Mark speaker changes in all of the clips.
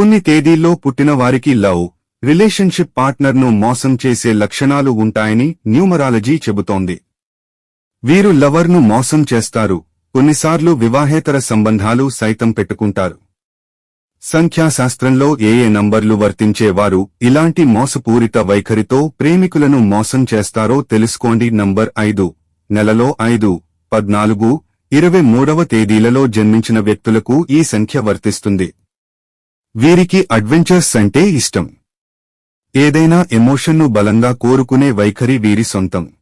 Speaker 1: కొన్ని తేదీల్లో పుట్టిన వారికి లవ్ రిలేషన్షిప్ పార్ట్నర్ను మోసం చేసే లక్షణాలు ఉంటాయని న్యూమరాలజీ చెబుతోంది. వీరు లవర్ను మోసం చేస్తారు కొన్నిసార్లు వివాహేతర సంబంధాలు సైతం పెట్టుకుంటారు. సంఖ్యాశాస్త్రంలో ఏ ఏ నంబర్లు వర్తించేవారు ఇలాంటి మోసపూరిత వైఖరితో ప్రేమికులను మోసం చేస్తారో తెలుసుకోండి. నంబర్ ఐదు నెలలో ఐదు పద్నాలుగు ఇరవై మూడవ తేదీలలో జన్మించిన వ్యక్తులకు ఈ సంఖ్య వర్తిస్తుంది. వీరికి అడ్వెంచర్స్ అంటే ఇష్టం. ఏదైనా ఎమోషన్ను బలంగా కోరుకునే వైఖరి వీరి సొంతం.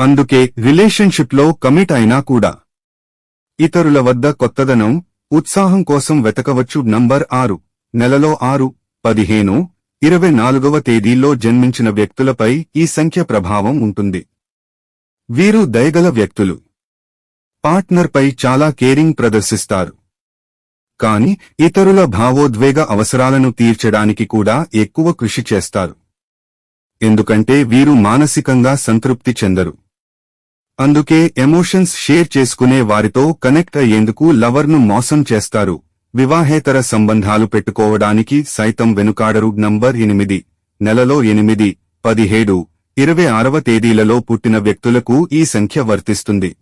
Speaker 1: అందుకే రిలేషన్షిప్లో కమిట్ అయినా కూడా. ఇతరుల వద్ద కొత్తదనం ఉత్సాహం కోసం వెతకవచ్చు. నంబర్ ఆరు నెలలో ఆరు పదిహేను ఇరవై నాలుగవ తేదీల్లో జన్మించిన వ్యక్తులపై ఈ సంఖ్య ప్రభావం ఉంటుంది. వీరు దయగల వ్యక్తులు. పార్ట్నర్పై చాలా కేరింగ్ ప్రదర్శిస్తారు. కాని ఇతరుల భావోద్వేగ అవసరాలను తీర్చడానికి కూడా ఎక్కువ కృషి చేస్తారు. ఎందుకంటే వీరు మానసికంగా సంతృప్తి చెందరు. అందుకే ఎమోషన్స్ షేర్ చేసుకునే వారితో కనెక్ట్ అయ్యేందుకు లవర్ను మోసం చేస్తారు. వివాహేతర సంబంధాలు పెట్టుకోవడానికి సైతం వెనుకాడరు. నంబర్ ఎనిమిది నెలలో ఎనిమిది పదిహేడు ఇరవై ఆరవ తేదీలలో పుట్టిన వ్యక్తులకు ఈ సంఖ్య వర్తిస్తుంది.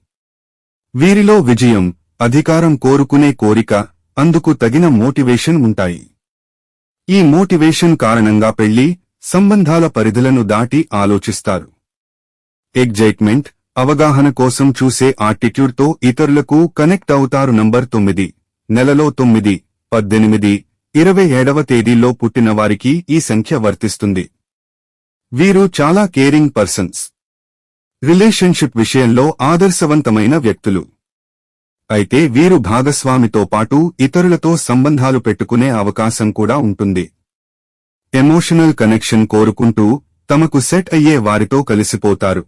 Speaker 1: వీరిలో విజయం అధికారం కోరుకునే కోరిక అందుకు తగిన మోటివేషన్ ఉంటాయి. ఈ మోటివేషన్ కారణంగా పెళ్ళి సంబంధాల పరిధులను దాటి ఆలోచిస్తారు. ఎగ్జైట్మెంట్ అవగాహన కోసం చూసే ఆటిట్యూడ్తో ఇతరులకు కనెక్ట్ అవుతారు. నంబర్ తొమ్మిది నెలలో తొమ్మిది పద్దెనిమిది ఇరవై ఏడవ తేదీల్లో పుట్టిన వారికి ఈ సంఖ్య వర్తిస్తుంది. వీరు చాలా కేరింగ్ పర్సన్స్. రిలేషన్షిప్ విషయంలో ఆదర్శవంతమైన వ్యక్తులు. అయితే వీరు భాగస్వామితో పాటు ఇతరులతో సంబంధాలు పెట్టుకునే అవకాశం కూడా ఉంటుంది. ఎమోషనల్ కనెక్షన్ కోరుకుంటూ తమకు సెట్ అయ్యే వారితో కలిసిపోతారు.